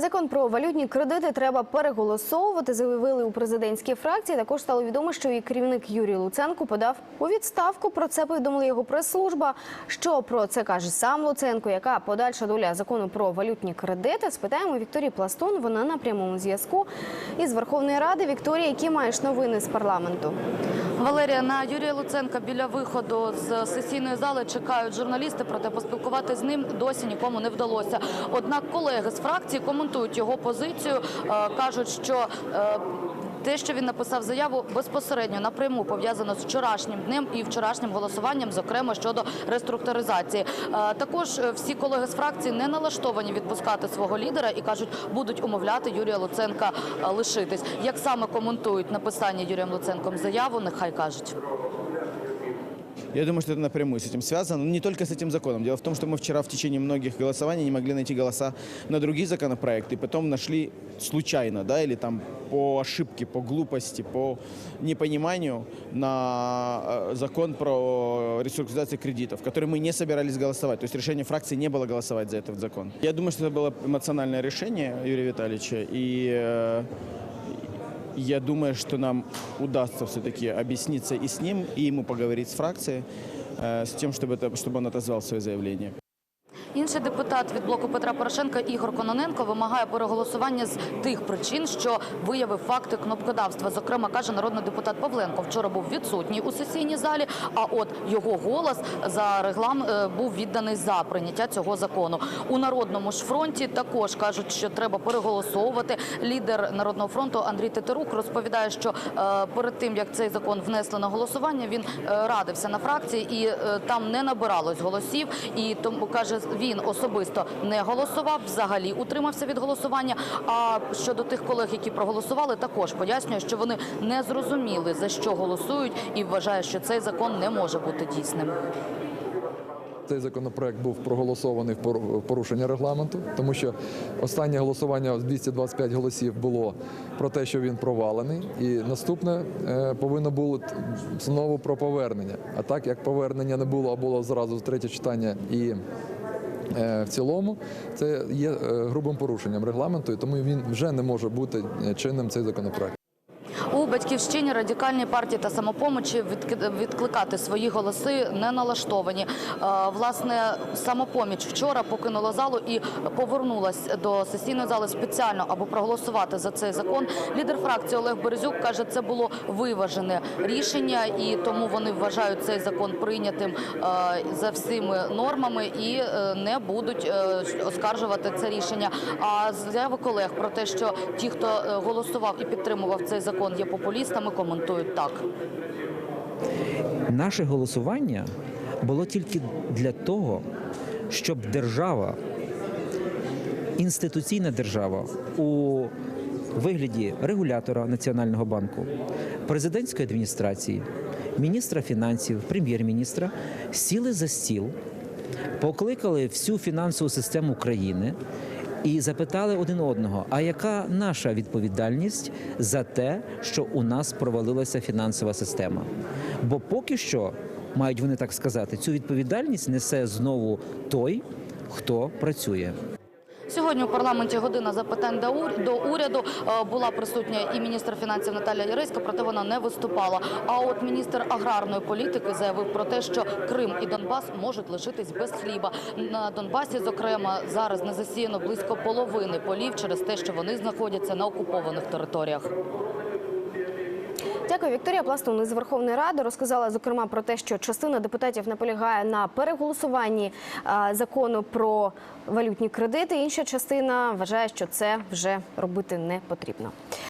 Закон про валютні кредити треба переголосовувати. Заявили у президентській фракції. Також стало відомо, що і керівник Юрій Луценко подав у відставку. Про це повідомила його прес-служба. Що про це каже сам Луценко? Яка подальша доля закону про валютні кредити? Спитаємо Вікторії Пластун. Вона на прямому зв'язку із Верховної Ради. Вікторія, які маєш новини з парламенту? Валерія на Юрія Луценка біля виходу з сесійної зали чекають журналісти, проте поспілкувати з ним досі нікому не вдалося. Однак колеги з фракції коментують його позицію, е, кажуть, що е, те, що він написав заяву, безпосередньо напряму пов'язано з вчорашнім днем і вчорашнім голосуванням, зокрема щодо реструктуризації. Е, Також всі колеги з фракції не налаштовані відпускати свого лідера і кажуть, будуть умовляти Юрія Луценка лишитись. Як саме коментують написання Юрієм Луценком заяву, нехай кажуть. Я думаю, что это напрямую с этим связано. Но не только с этим законом. Дело в том, что мы вчера в течение многих голосований не могли найти голоса на другие законопроекты. Потом нашли случайно, да, или там по ошибке, по глупости, по непониманию на э, закон про реструктуризацию кредитов, который мы не собирались голосовать. То есть решение фракции не было голосовать за этот закон. Я думаю, что это было эмоциональное решение Юрия Витальевича. И э, я думаю, что нам удастся все-таки объясниться и с ним, и ему поговорить с фракцией, э, с тем, чтобы, это, чтобы он отозвал свое заявление. Інший депутат від блоку Петра Порошенка Ігор Кононенко вимагає переголосування з тих причин, що виявив факти кнопкодавства. Зокрема, каже народний депутат Павленко, вчора був відсутній у сесійній залі. А от його голос за реглам е, був відданий за прийняття цього закону. У народному ж фронті також кажуть, що треба переголосовувати. Лідер народного фронту Андрій Тетерук розповідає, що е, перед тим як цей закон внесли на голосування, він е, радився на фракції і там не набиралось голосів. І тому каже, він особисто не голосував, взагалі утримався від голосування. А щодо тих колег, які проголосували, також пояснює, що вони не зрозуміли за що голосують, і вважає, що цей закон не може бути дійсним. Цей законопроект був проголосований в пор- порушення регламенту, тому що останнє голосування з 225 голосів було про те, що він провалений, і наступне е, повинно було знову про повернення. А так як повернення не було, а було зразу третє читання і в цілому, це є е, грубим порушенням регламенту, і тому він вже не може бути е, чинним цей законопроект. У батьківщині радикальній партії та самопомочі відкликати свої голоси не налаштовані. Е, Власне, самопоміч вчора покинула залу і повернулась до сесійної зали спеціально, аби проголосувати за цей закон. Лідер фракції Олег Березюк каже, це було виважене рішення, і тому вони вважають цей закон прийнятим е, за всіми нормами і е, не будуть оскаржувати це рішення. А заяви колег про те, що ті, хто голосував і підтримував цей закон, є популістами, коментують так. Наше голосування було тільки для того, щоб держава, інституційна держава у вигляді регулятора Національного банку, президентської адміністрації, міністра фінансів, прем'єр-міністра сіли за стіл, покликали всю фінансову систему країни. І запитали один одного: а яка наша відповідальність за те, що у нас провалилася фінансова система? Бо поки що, мають вони так сказати, цю відповідальність несе знову той, хто працює. Сьогодні у парламенті година запитань до ур- до уряду Е, була присутня і міністр фінансів Наталія Яреська, проте вона не виступала. А от міністр аграрної політики заявив про те, що Крим і Донбас можуть лишитись без хліба. На Донбасі, зокрема, зараз не засіяно близько половини полів через те, що вони знаходяться на окупованих територіях. Дякую, Вікторія Пластун із Верховної Ради розказала зокрема про те, що частина депутатів наполягає на переголосуванні закону про валютні кредити. Інша частина вважає, що це вже робити не потрібно.